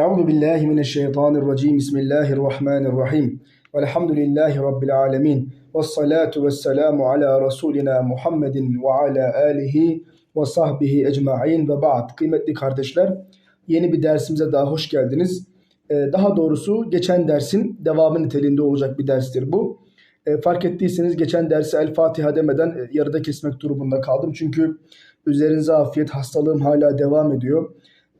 Euzu billahi mineşşeytanirracim. Bismillahirrahmanirrahim. Velhamdülillahi rabbil alamin. Ves salatu vesselamu ala rasulina Muhammedin ve ala alihi ve sahbihi ecmaîn ve ba'd. Kıymetli kardeşler, yeni bir dersimize daha hoş geldiniz. Ee, Daha doğrusu geçen dersin devamı niteliğinde olacak bir derstir bu. Ee, Fark ettiyseniz geçen dersi El Fatiha demeden e, yarıda kesmek durumunda kaldım. Çünkü üzerinize afiyet hastalığım hala devam ediyor.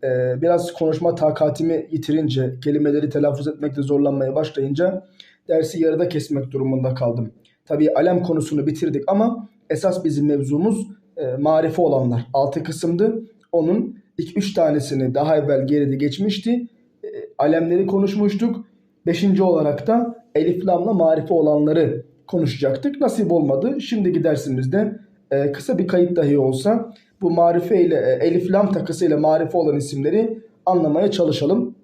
Ee, biraz konuşma takatimi yitirince, kelimeleri telaffuz etmekte zorlanmaya başlayınca dersi yarıda kesmek durumunda kaldım. Tabii alem konusunu bitirdik ama esas bizim mevzumuz e, marife olanlar. Altı kısımdı. Onun ilk üç tanesini daha evvel geride geçmişti. E, alemleri konuşmuştuk. Beşinci olarak da elif lamla marife olanları konuşacaktık. Nasip olmadı. Şimdiki dersimizde e, kısa bir kayıt dahi olsa bu marife ile e, elif lam takısı ile marife olan isimleri anlamaya çalışalım.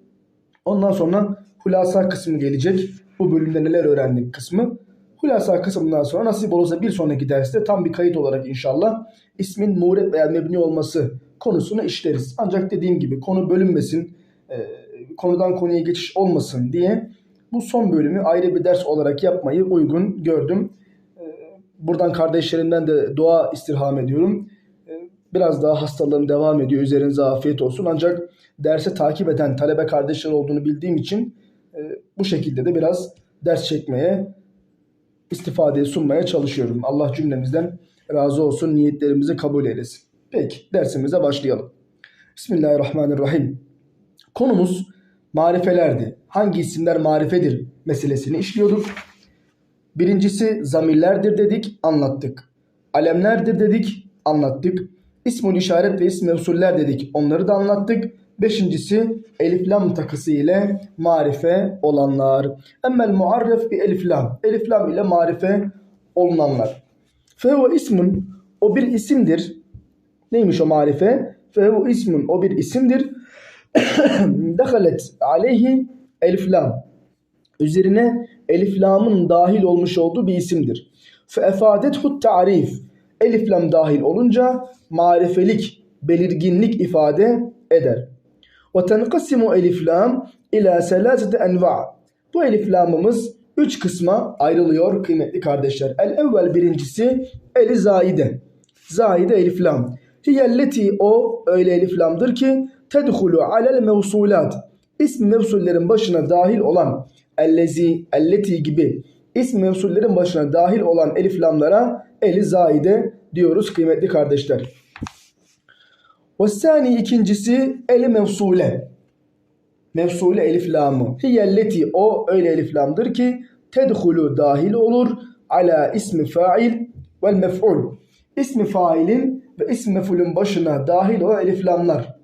Ondan sonra hulasa kısmı gelecek. Bu bölümde neler öğrendik kısmı. Hulasa kısmından sonra nasip olursa bir sonraki derste tam bir kayıt olarak inşallah ismin muğreb veya mebni olması konusunu işleriz. Ancak dediğim gibi konu bölünmesin, e, konudan konuya geçiş olmasın diye bu son bölümü ayrı bir ders olarak yapmayı uygun gördüm. E, Buradan kardeşlerimden de dua istirham ediyorum. Biraz daha hastalığım devam ediyor. Üzerinize afiyet olsun. Ancak derse takip eden talebe kardeşler olduğunu bildiğim için e, bu şekilde de biraz ders çekmeye, istifadeye sunmaya çalışıyorum. Allah cümlemizden razı olsun. Niyetlerimizi kabul eylesin. Peki dersimize başlayalım. Bismillahirrahmanirrahim. Konumuz marifelerdi. Hangi isimler marifedir meselesini işliyorduk. Birincisi zamirlerdir dedik, anlattık. Alemlerdir dedik, anlattık. İsmül işaret ve ism mevsuller dedik, onları da anlattık. Beşincisi elif lam takısı ile marife olanlar. Emmel muarref bi elif lam. Elif lam ile marife olunanlar. Fehuve ismun o bir isimdir. Neymiş o marife? Fehuve ismun o bir isimdir. Dehalet aleyhi elif lam üzerine elif lamın dahil olmuş olduğu bir isimdir. Fe efadethu ta'rif elif lam dahil olunca marifelik, belirginlik ifade eder. Ve tenkasimu elif lam ila selasete enva. Bu elif lamımız üç kısma ayrılıyor kıymetli kardeşler. El evvel birincisi eli zaide. Zaide elif lam. Hiyelleti o öyle elif lamdır ki tedhulu alel mevsulat. İsmi mevsullerin başına dahil olan ellezi, elleti gibi ismi mevsullerin başına dahil olan elif lamlara eli zaide diyoruz kıymetli kardeşler. Ve sani ikincisi eli mevsule. Mevsule elif lamı. Hiyelleti o öyle elif lamdır ki tedhulu dahil olur ala ismi fail vel mef'ul. İsmi failin ve ismi mef'ulün başına dahil olan elif lamlar.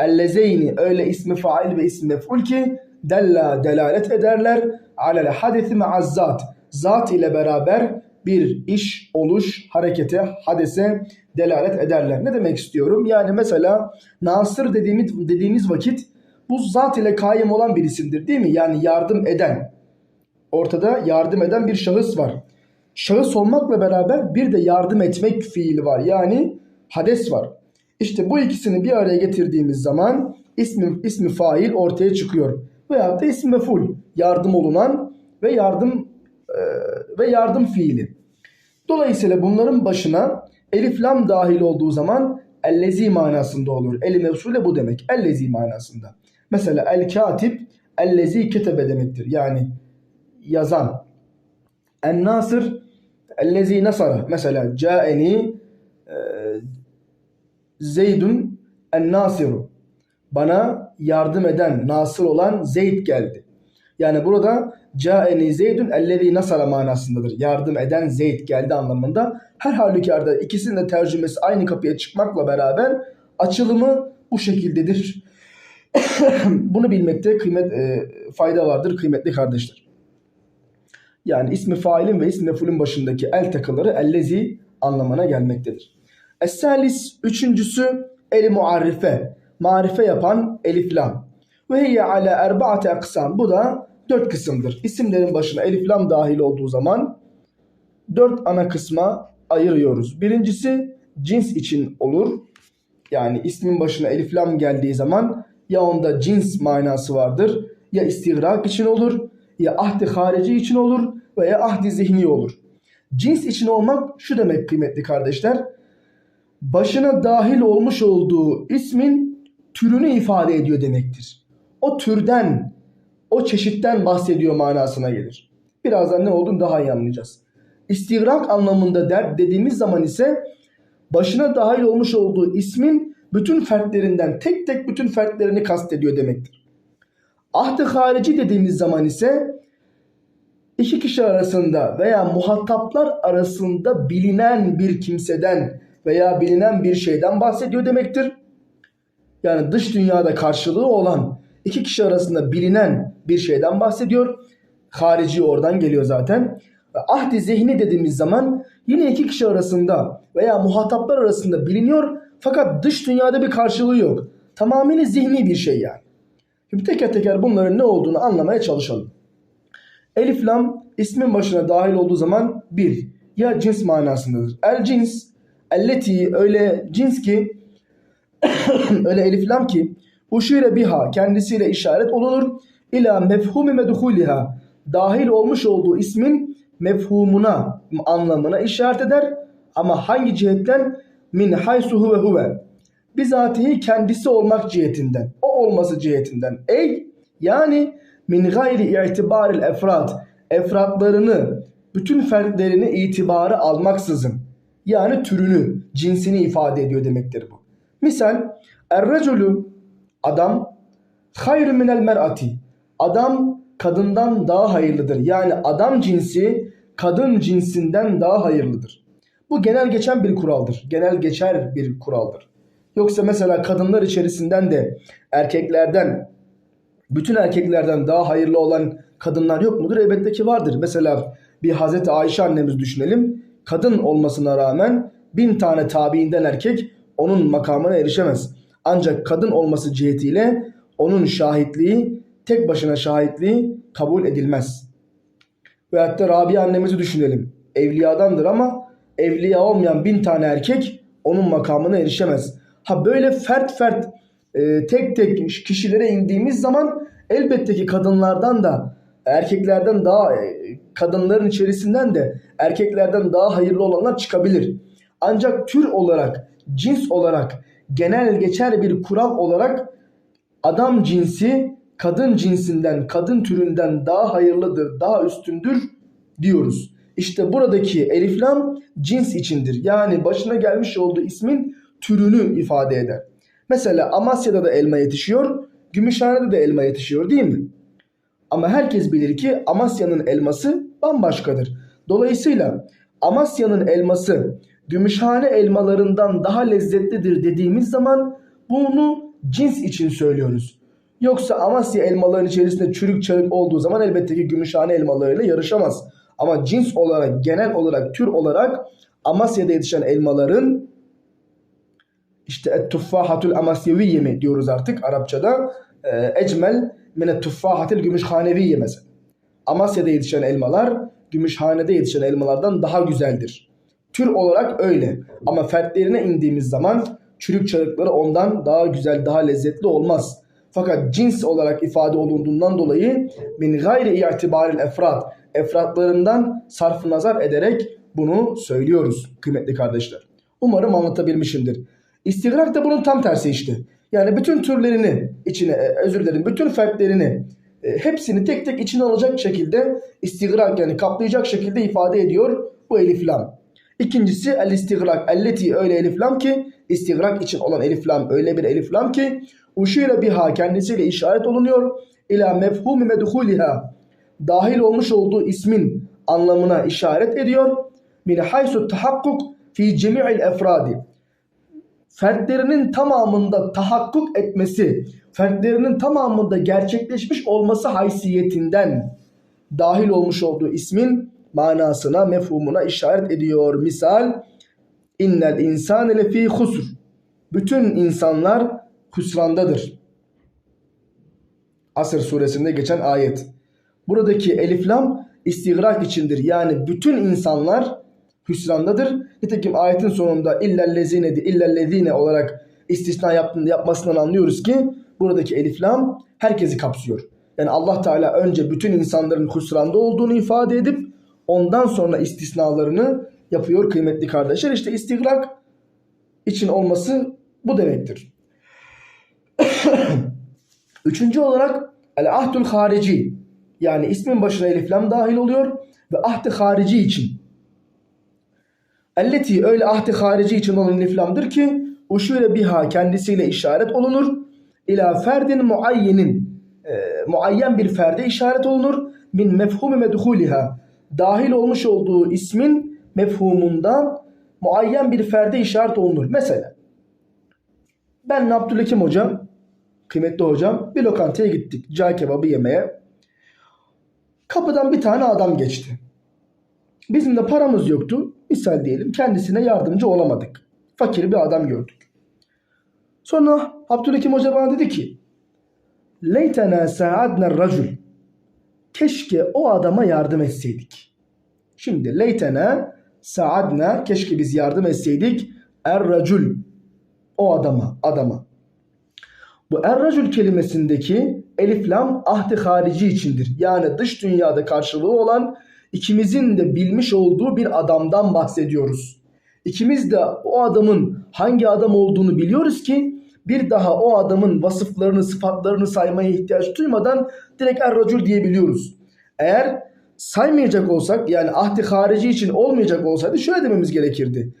Ellezeyni öyle ismi fail ve ismi mef'ul ki della delalet ederler alel hadisi me'azzat. Zat ile beraber bir iş, oluş, harekete, hadese delalet ederler. Ne demek istiyorum? Yani mesela nasır dediğimiz, dediğimiz vakit bu zat ile kaim olan bir isimdir değil mi? Yani yardım eden. Ortada yardım eden bir şahıs var. Şahıs olmakla beraber bir de yardım etmek fiili var. Yani hades var. İşte bu ikisini bir araya getirdiğimiz zaman ismi, ismi fail ortaya çıkıyor. Veyahut da ismi meful yardım olunan ve yardım e, ve yardım fiili. Dolayısıyla bunların başına elif lam dahil olduğu zaman ellezi manasında olur. Eli mevsule bu demek. Ellezi manasında. Mesela el katip ellezi ketebe demektir. Yani yazan. En nasır ellezi nasara. Mesela caeni e, Zeydun en nasiru. Bana yardım eden, nasır olan Zeyd geldi. Yani burada caeni Zeydun ellezî nasara manasındadır. Yardım eden Zeyd geldi anlamında. Her halükarda ikisinin de tercümesi aynı kapıya çıkmakla beraber açılımı bu şekildedir. Bunu bilmekte kıymet e, fayda vardır kıymetli kardeşler. Yani ismi failin ve ismi mefulün başındaki el takıları ellezi anlamına gelmektedir. Es-salis üçüncüsü el muarrife. Marife yapan elif lam. Ve hiye ala erbaate aksam. Bu da dört kısımdır. İsimlerin başına elif lam dahil olduğu zaman dört ana kısma ayırıyoruz. Birincisi cins için olur. Yani ismin başına elif lam geldiği zaman Ya onda cins manası vardır, ya istigrak için olur, ya ahdi harici için olur veya ahdi zihni olur. Cins için olmak şu demek kıymetli kardeşler. Başına dahil olmuş olduğu ismin türünü ifade ediyor demektir. O türden, o çeşitten bahsediyor manasına gelir. Birazdan ne olduğunu daha iyi anlayacağız. İstigrak anlamında der dediğimiz zaman ise başına dahil olmuş olduğu ismin bütün fertlerinden tek tek bütün fertlerini kastediyor demektir. Ahd-ı harici dediğimiz zaman ise iki kişi arasında veya muhataplar arasında bilinen bir kimseden veya bilinen bir şeyden bahsediyor demektir. Yani dış dünyada karşılığı olan iki kişi arasında bilinen bir şeyden bahsediyor. Harici oradan geliyor zaten. Ahdi zihni dediğimiz zaman yine iki kişi arasında veya muhataplar arasında biliniyor fakat dış dünyada bir karşılığı yok. Tamamıyla zihni bir şey yani. Şimdi teker teker bunların ne olduğunu anlamaya çalışalım. Elif lam ismin başına dahil olduğu zaman bir ya cins manasındadır. El cins elleti öyle cins ki öyle elif lam ki uşire biha kendisiyle işaret olunur. İla mefhumi medhuliha dahil olmuş olduğu ismin mefhumuna anlamına işaret eder. Ama hangi cihetten? Min haysu huve huve. Bizatihi kendisi olmak cihetinden o olması cihetinden. Ey! Yani min gayri itibaril efrat efratlarını bütün fertlerini itibara almaksızın yani türünü cinsini ifade ediyor demektir bu. Misal erreculu adam hayru minel mer'ati adam kadından daha hayırlıdır. Yani adam cinsi kadın cinsinden daha hayırlıdır. Bu genel geçen bir kuraldır. Genel geçer bir kuraldır. Yoksa mesela kadınlar içerisinden de erkeklerden bütün erkeklerden daha hayırlı olan kadınlar yok mudur? Elbette ki vardır. Mesela bir Hazreti Ayşe annemiz düşünelim. Kadın olmasına rağmen bin tane tabiinden erkek onun makamına erişemez. Ancak kadın olması cihetiyle onun şahitliği tek başına şahitliği kabul edilmez. Veyahut da Rabia annemizi düşünelim. Evliyadandır ama evliya olmayan bin tane erkek onun makamına erişemez. Ha böyle fert fert e, tek tek kişilere indiğimiz zaman elbette ki kadınlardan da erkeklerden daha e, kadınların içerisinden de erkeklerden daha hayırlı olanlar çıkabilir. Ancak tür olarak, cins olarak, genel geçer bir kural olarak adam cinsi kadın cinsinden, kadın türünden daha hayırlıdır, daha üstündür diyoruz. İşte buradaki eliflam cins içindir. Yani başına gelmiş olduğu ismin türünü ifade eder. Mesela Amasya'da da elma yetişiyor, Gümüşhane'de de elma yetişiyor değil mi? Ama herkes bilir ki Amasya'nın elması bambaşkadır. Dolayısıyla Amasya'nın elması Gümüşhane elmalarından daha lezzetlidir dediğimiz zaman bunu cins için söylüyoruz. Yoksa Amasya elmaların içerisinde çürük çarık olduğu zaman elbette ki Gümüşhane elmalarıyla yarışamaz. Ama cins olarak, genel olarak, tür olarak Amasya'da yetişen elmaların işte et-tuffahatul amasyeviye mi diyoruz artık Arapçada. E, ecmel mine tuffahatil gümüşhaneviye mesela. Amasya'da yetişen elmalar Gümüşhane'de yetişen elmalardan daha güzeldir. Tür olarak öyle. Ama fertlerine indiğimiz zaman çürük çarıkları ondan daha güzel, daha lezzetli olmaz. Fakat cins olarak ifade olunduğundan dolayı min gayri i'tibaril efrat efratlarından sarf nazar ederek bunu söylüyoruz kıymetli kardeşler. Umarım anlatabilmişimdir. İstigrak da bunun tam tersi işte. Yani bütün türlerini içine, e, özür dilerim, bütün fertlerini e, hepsini tek tek içine alacak şekilde istigrak yani kaplayacak şekilde ifade ediyor bu elif lam. İkincisi el istigrak elleti öyle elif lam ki istigrak için olan elif lam öyle bir elif lam ki uşire biha kendisiyle işaret olunuyor. İla mefhumi medhuliha dahil olmuş olduğu ismin anlamına işaret ediyor. Min haysu tahakkuk fi cemi'il efradi fertlerinin tamamında tahakkuk etmesi, fertlerinin tamamında gerçekleşmiş olması haysiyetinden dahil olmuş olduğu ismin manasına, mefhumuna işaret ediyor. Misal, innel insane lefî husr. Bütün insanlar hüsrandadır. Asr suresinde geçen ayet. Buradaki eliflam istigrak içindir. Yani bütün insanlar hüsrandadır. Nitekim ayetin sonunda illellezine illellezine olarak istisna yapmasından anlıyoruz ki buradaki elif lam herkesi kapsıyor. Yani Allah Teala önce bütün insanların husranda olduğunu ifade edip ondan sonra istisnalarını yapıyor kıymetli kardeşler. İşte istigrak için olması bu demektir. Üçüncü olarak el ahdul harici yani ismin başına elif lam dahil oluyor ve ahd-ı harici için. Elleti öyle ahd-ı harici için olan elif lamdır ki uşure biha kendisiyle işaret olunur. İla ferdin muayyenin e, muayyen bir ferde işaret olunur. Min mefhumi medhuliha dahil olmuş olduğu ismin mefhumundan muayyen bir ferde işaret olunur. Mesela ben Abdülhakim hocam kıymetli hocam bir lokantaya gittik. Cağ kebabı yemeye. Kapıdan bir tane adam geçti. Bizim de paramız yoktu. Misal diyelim kendisine yardımcı olamadık. Fakir bir adam gördük. Sonra Abdülhakim Hoca bana dedi ki Leytena sa'adna racul Keşke o adama yardım etseydik. Şimdi leytena sa'adna keşke biz yardım etseydik er racul o adama adama. Bu er-racul kelimesindeki elif lam ahdi harici içindir. Yani dış dünyada karşılığı olan ikimizin de bilmiş olduğu bir adamdan bahsediyoruz. İkimiz de o adamın hangi adam olduğunu biliyoruz ki bir daha o adamın vasıflarını, sıfatlarını saymaya ihtiyaç duymadan direkt er-racul diyebiliyoruz. Eğer saymayacak olsak yani ahdi harici için olmayacak olsaydı şöyle dememiz gerekirdi.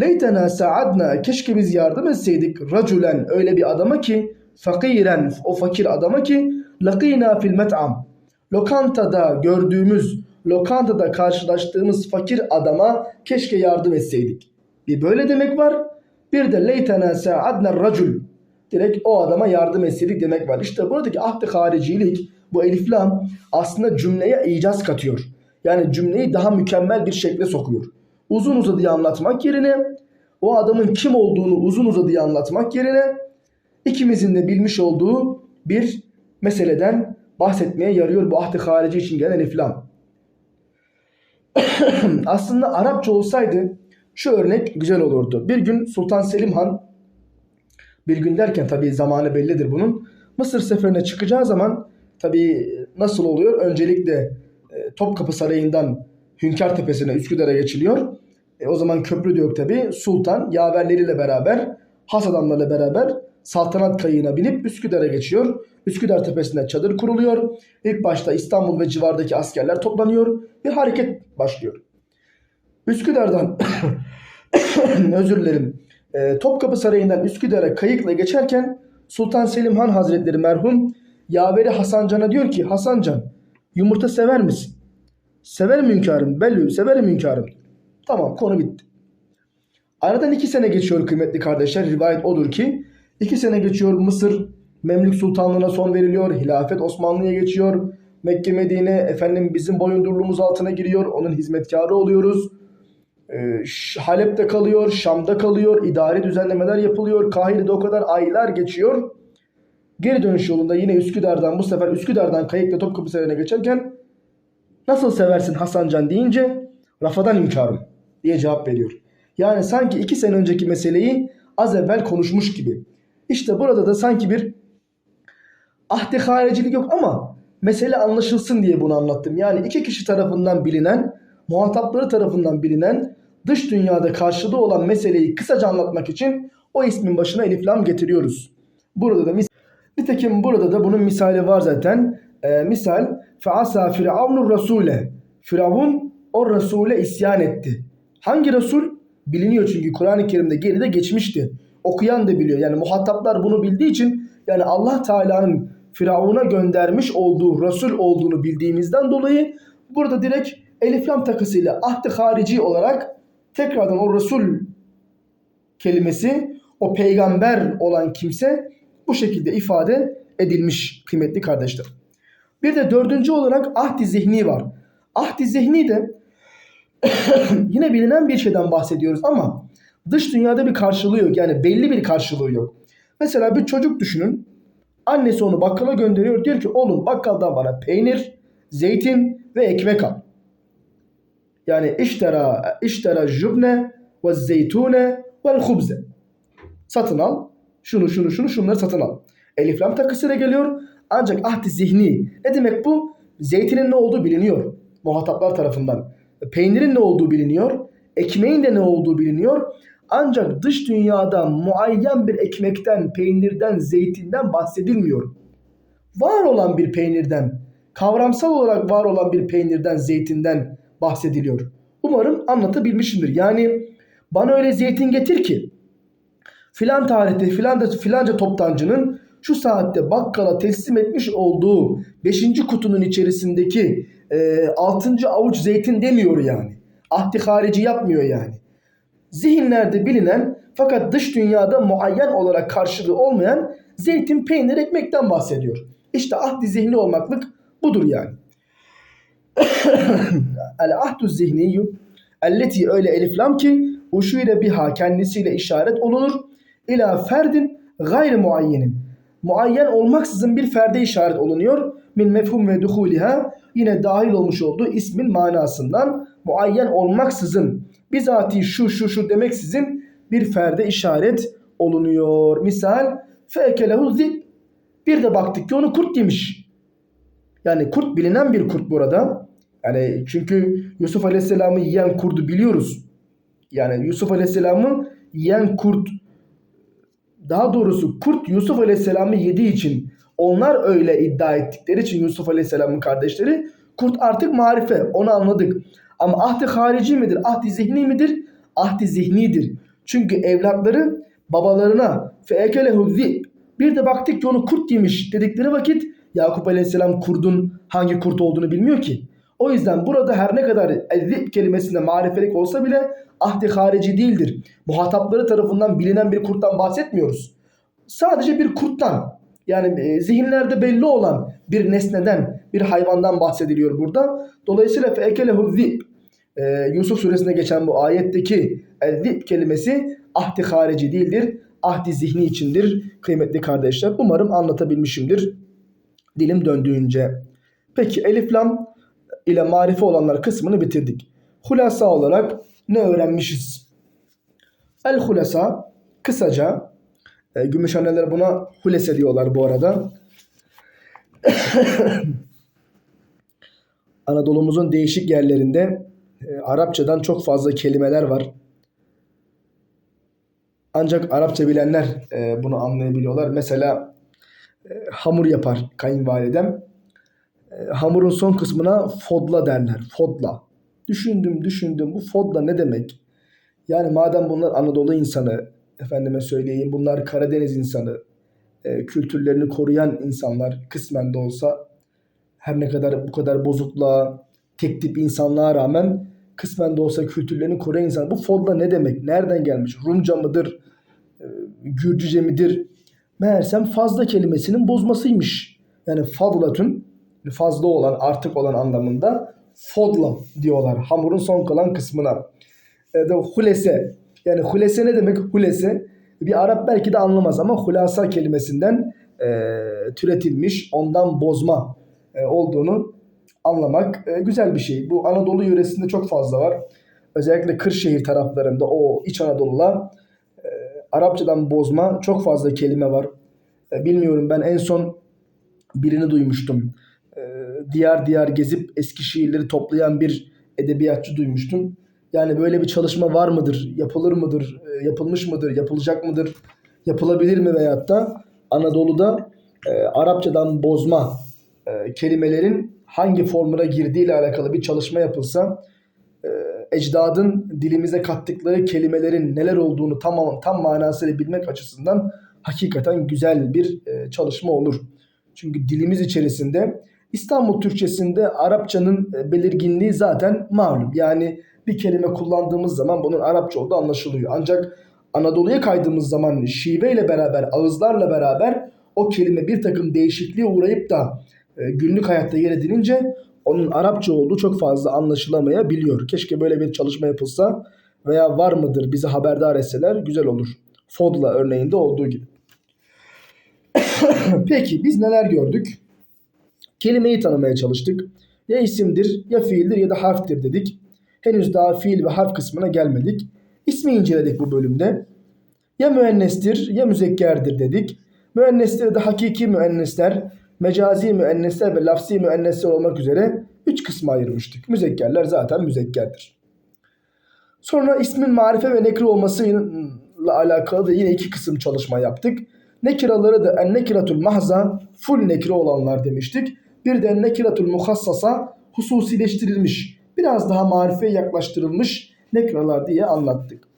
Leytena sa'adna keşke biz yardım etseydik raculen öyle bir adama ki fakiren o fakir adama ki lakina fil met'am lokantada gördüğümüz lokantada karşılaştığımız fakir adama keşke yardım etseydik. Bir böyle demek var. Bir de leytena sa'adna racul direkt o adama yardım etseydik demek var. İşte buradaki ahd-ı haricilik bu elif lam aslında cümleye icaz katıyor. Yani cümleyi daha mükemmel bir şekle sokuyor uzun uzadıya anlatmak yerine o adamın kim olduğunu uzun uzadıya anlatmak yerine ikimizin de bilmiş olduğu bir meseleden bahsetmeye yarıyor bu ahd-ı harici için gelen iflam. Aslında Arapça olsaydı şu örnek güzel olurdu. Bir gün Sultan Selim Han bir gün derken tabii zamanı bellidir bunun. Mısır seferine çıkacağı zaman tabii nasıl oluyor? Öncelikle e, Topkapı Sarayı'ndan Hünkar Tepesi'ne Üsküdar'a geçiliyor. E, o zaman köprü de yok tabi. Sultan yaverleriyle beraber, has adamlarla beraber saltanat kayığına binip Üsküdar'a geçiyor. Üsküdar tepesinde çadır kuruluyor. İlk başta İstanbul ve civardaki askerler toplanıyor. Bir hareket başlıyor. Üsküdar'dan özür dilerim. E, Topkapı Sarayı'ndan Üsküdar'a kayıkla geçerken Sultan Selim Han Hazretleri merhum yaveri Hasancan'a diyor ki Hasancan yumurta sever misin? Severim hünkârım. Belli severim hünkârım. Tamam konu bitti. Aradan iki sene geçiyor kıymetli kardeşler. Rivayet odur ki iki sene geçiyor Mısır Memlük Sultanlığına son veriliyor. Hilafet Osmanlı'ya geçiyor. Mekke Medine efendim bizim boyundurluğumuz altına giriyor. Onun hizmetkarı oluyoruz. Ee, Halep'te kalıyor, Şam'da kalıyor. idari düzenlemeler yapılıyor. Kahire'de o kadar aylar geçiyor. Geri dönüş yolunda yine Üsküdar'dan bu sefer Üsküdar'dan Kayıkla Topkapı Sarayı'na geçerken nasıl seversin Hasancan deyince rafadan hünkârım diye cevap veriyor. Yani sanki iki sene önceki meseleyi az evvel konuşmuş gibi. İşte burada da sanki bir ahde haricilik yok ama mesele anlaşılsın diye bunu anlattım. Yani iki kişi tarafından bilinen, muhatapları tarafından bilinen, dış dünyada karşılığı olan meseleyi kısaca anlatmak için o ismin başına elif lam getiriyoruz. Burada da mis Nitekim burada da bunun misali var zaten. Ee, misal feasa firavunur rasule. Firavun o Resul'e isyan etti. Hangi Resul? Biliniyor çünkü Kur'an-ı Kerim'de geride geçmişti. Okuyan da biliyor. Yani muhataplar bunu bildiği için yani Allah Teala'nın Firavun'a göndermiş olduğu Resul olduğunu bildiğimizden dolayı burada direkt elif lam takısıyla ahd harici olarak tekrardan o Resul kelimesi o peygamber olan kimse bu şekilde ifade edilmiş kıymetli kardeşler. Bir de dördüncü olarak ahdi zihni var. Ahdi zihni de yine bilinen bir şeyden bahsediyoruz ama dış dünyada bir karşılığı yok. Yani belli bir karşılığı yok. Mesela bir çocuk düşünün. Annesi onu bakkala gönderiyor. Diyor ki oğlum bakkaldan bana peynir, zeytin ve ekmek al. Yani iştera, iştera jubne ve zeytune ve hubze. Satın al. Şunu şunu şunu şunları satın al. Elif lam takısıyla geliyor. Ancak ahdi zihni. Ne demek bu? Zeytinin ne olduğu biliniyor. Muhataplar tarafından. Peynirin ne olduğu biliniyor. Ekmeğin de ne olduğu biliniyor. Ancak dış dünyada muayyen bir ekmekten, peynirden, zeytinden bahsedilmiyor. Var olan bir peynirden, kavramsal olarak var olan bir peynirden, zeytinden bahsediliyor. Umarım anlatabilmişimdir. Yani bana öyle zeytin getir ki filan tarihte filan filanca toptancının şu saatte bakkala teslim etmiş olduğu 5. kutunun içerisindeki e, 6. avuç zeytin demiyor yani. Ahdi harici yapmıyor yani. Zihinlerde bilinen fakat dış dünyada muayyen olarak karşılığı olmayan zeytin, peynir, ekmekten bahsediyor. İşte ahdi zihni olmaklık budur yani. El ahdu zihniyyü elleti öyle eliflam ki uşuyla biha kendisiyle işaret olunur. İla ferdin gayri muayyenin. Muayyen olmaksızın bir ferde işaret olunuyor. Min mefhum ve duhuliha yine dahil olmuş olduğu ismin manasından muayyen olmaksızın bizatihi şu şu şu demeksizin bir ferde işaret olunuyor. Misal fekelehu zib bir de baktık ki onu kurt yemiş. Yani kurt bilinen bir kurt burada. Yani çünkü Yusuf Aleyhisselam'ı yiyen kurdu biliyoruz. Yani Yusuf Aleyhisselam'ı yiyen kurt daha doğrusu kurt Yusuf Aleyhisselam'ı yediği için onlar öyle iddia ettikleri için Yusuf Aleyhisselam'ın kardeşleri kurt artık marife onu anladık. Ama ahdi harici midir? Ahdi zihni midir? Ahdi zihnidir. Çünkü evlatları babalarına feekelehu bir de baktık ki onu kurt yemiş dedikleri vakit Yakup Aleyhisselam kurdun hangi kurt olduğunu bilmiyor ki. O yüzden burada her ne kadar zib kelimesinde marifelik olsa bile ahdi harici değildir. Muhatapları tarafından bilinen bir kurttan bahsetmiyoruz. Sadece bir kurttan yani e, zihinlerde belli olan bir nesneden, bir hayvandan bahsediliyor burada. Dolayısıyla feekelehu zib e, Yusuf suresinde geçen bu ayetteki zib kelimesi ahdi harici değildir. Ahdi zihni içindir kıymetli kardeşler. Umarım anlatabilmişimdir dilim döndüğünce. Peki elif lam ile marife olanlar kısmını bitirdik. Hulasa olarak ne öğrenmişiz? El hulasa kısaca e, Gümüşhaneler buna hulese diyorlar bu arada. Anadolu'muzun değişik yerlerinde e, Arapçadan çok fazla kelimeler var. Ancak Arapça bilenler e, bunu anlayabiliyorlar. Mesela e, hamur yapar kayınvalidem. E, hamurun son kısmına fodla derler. Fodla. Düşündüm düşündüm bu fodla ne demek? Yani madem bunlar Anadolu insanı, efendime söyleyeyim bunlar Karadeniz insanı, e, kültürlerini koruyan insanlar kısmen de olsa her ne kadar bu kadar bozukluğa, tek tip insanlığa rağmen kısmen de olsa kültürlerini koruyan insan. Bu fodla ne demek? Nereden gelmiş? Rumca mıdır? E, Gürcüce midir? Meğersem fazla kelimesinin bozmasıymış. Yani fadlatun fazla olan, artık olan anlamında fodla diyorlar. Hamurun son kalan kısmına. E de hulese. Yani hulese ne demek? Hulese. Bir Arap belki de anlamaz ama hulasa kelimesinden e, türetilmiş, ondan bozma e, olduğunu anlamak e, güzel bir şey. Bu Anadolu yöresinde çok fazla var. Özellikle Kırşehir taraflarında o İç Anadolu'la e, Arapçadan bozma çok fazla kelime var. E, bilmiyorum ben en son birini duymuştum. Diyar diyar gezip eski şiirleri toplayan bir edebiyatçı duymuştum. Yani böyle bir çalışma var mıdır? Yapılır mıdır? E, yapılmış mıdır? Yapılacak mıdır? Yapılabilir mi veyahut da Anadolu'da e, Arapçadan bozma e, kelimelerin hangi formuna girdiği ile alakalı bir çalışma yapılsa e, ecdadın dilimize kattıkları kelimelerin neler olduğunu tam tam manasıyla bilmek açısından hakikaten güzel bir e, çalışma olur. Çünkü dilimiz içerisinde İstanbul Türkçesinde Arapçanın e, belirginliği zaten malum. Yani bir kelime kullandığımız zaman bunun Arapça olduğu anlaşılıyor. Ancak Anadolu'ya kaydığımız zaman şiveyle beraber, ağızlarla beraber o kelime bir takım değişikliğe uğrayıp da e, günlük hayatta yer edinince onun Arapça olduğu çok fazla anlaşılamayabiliyor. Keşke böyle bir çalışma yapılsa veya var mıdır bizi haberdar etseler güzel olur. Fodla örneğinde olduğu gibi. Peki biz neler gördük? Kelimeyi tanımaya çalıştık. Ya isimdir, ya fiildir ya da harftir dedik. Henüz daha fiil ve harf kısmına gelmedik. İsmi inceledik bu bölümde. Ya müennestir ya müzekkerdir dedik. Müennesleri de hakiki müennesler, mecazi müennesler ve lafzi müennesler olmak üzere üç kısma ayırmıştık. Müzekkerler zaten müzekkerdir. Sonra ismin marife ve nekre olmasıyla alakalı da yine iki kısım çalışma yaptık. Nekiraları da en nekiratul mahza full nekire olanlar demiştik. Bir de nekiratul muhassasa hususileştirilmiş, biraz daha marifeye yaklaştırılmış nekralar diye anlattık.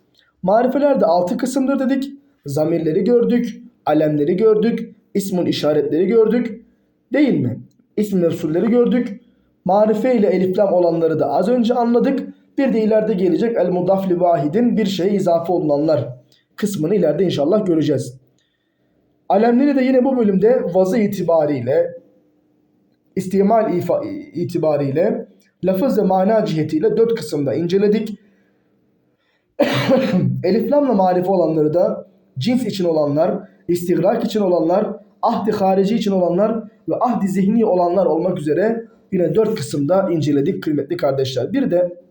Marifeler de altı kısımdır dedik. Zamirleri gördük, alemleri gördük, ismun işaretleri gördük. Değil mi? İsm mevsulleri gördük. Marife ile eliflam olanları da az önce anladık. Bir de ileride gelecek el mudafli vahidin bir şeye izafe olunanlar kısmını ileride inşallah göreceğiz. Alemleri de yine bu bölümde vazı itibariyle, istimal ifa- itibariyle, lafız ve mana cihetiyle dört kısımda inceledik. Eliflamla marife olanları da cins için olanlar, istigrak için olanlar, ahdi harici için olanlar ve ahdi zihni olanlar olmak üzere yine dört kısımda inceledik kıymetli kardeşler. Bir de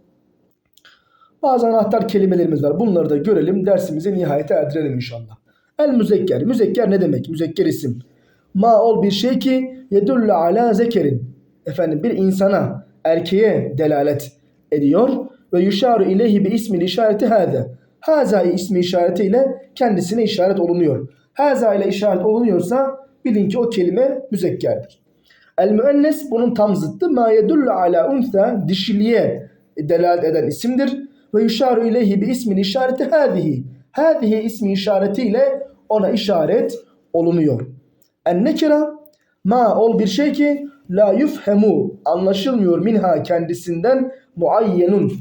bazı anahtar kelimelerimiz var. Bunları da görelim. Dersimizi nihayete erdirelim inşallah. El müzekker. Müzekker ne demek? Müzekker isim. Ma ol bir şey ki yedullu ala zekerin. Efendim bir insana, erkeğe delalet ediyor. Ve yuşaru ileyhi bi ismil işareti hâze. Haza ismi işaretiyle kendisine işaret olunuyor. Haza ile işaret olunuyorsa bilin ki o kelime müzekkerdir. El müennes bunun tam zıttı. Ma yedullu ala unsa dişiliğe delalet eden isimdir. Ve yuşaru ileyhi bi ismin işareti hâzihi. Hâzihi ismi işaretiyle ona işaret olunuyor. En nekira ma ol bir şey ki la yufhemu anlaşılmıyor minha kendisinden muayyenun.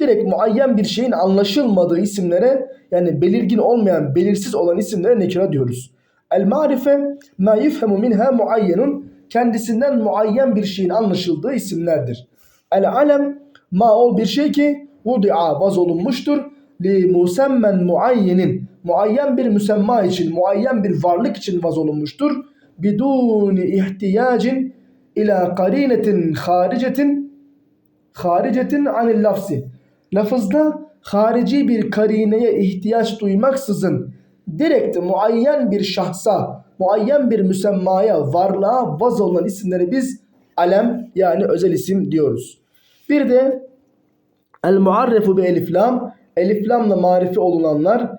Direkt muayyen bir şeyin anlaşılmadığı isimlere yani belirgin olmayan, belirsiz olan isimlere nekira diyoruz. El marife ma yufhemu minha muayyenun kendisinden muayyen bir şeyin anlaşıldığı isimlerdir. El alem ma ol bir şey ki vudi'a vaz olunmuştur li musemmen muayyenin muayyen bir müsemma için muayyen bir varlık için vaz olunmuştur. Biduni ihtiyacin ila karinetin haricetin haricetin anil lafzi. Lafızda harici bir karineye ihtiyaç duymaksızın direkt muayyen bir şahsa muayyen bir müsemmaya varlığa vaz olunan isimleri biz alem yani özel isim diyoruz. Bir de El muarrefu bi elif lam. Elif lamla marifi olunanlar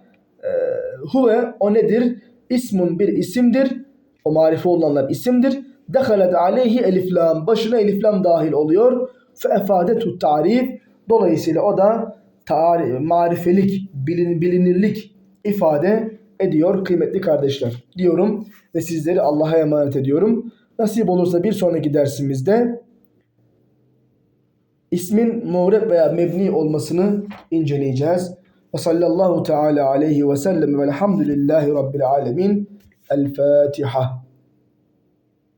huve o nedir? İsmun bir isimdir. O marifi olanlar isimdir. Dehalet aleyhi elif lam. Başına elif lam dahil oluyor. Fe efadetu tarif. Dolayısıyla o da tarif, marifelik, bilin, bilinirlik ifade ediyor kıymetli kardeşler. Diyorum ve sizleri Allah'a emanet ediyorum. Nasip olursa bir sonraki dersimizde ismin muğreb veya mebni olmasını inceleyeceğiz. Ve sallallahu teala aleyhi ve sellem ve elhamdülillahi rabbil alemin. El Fatiha.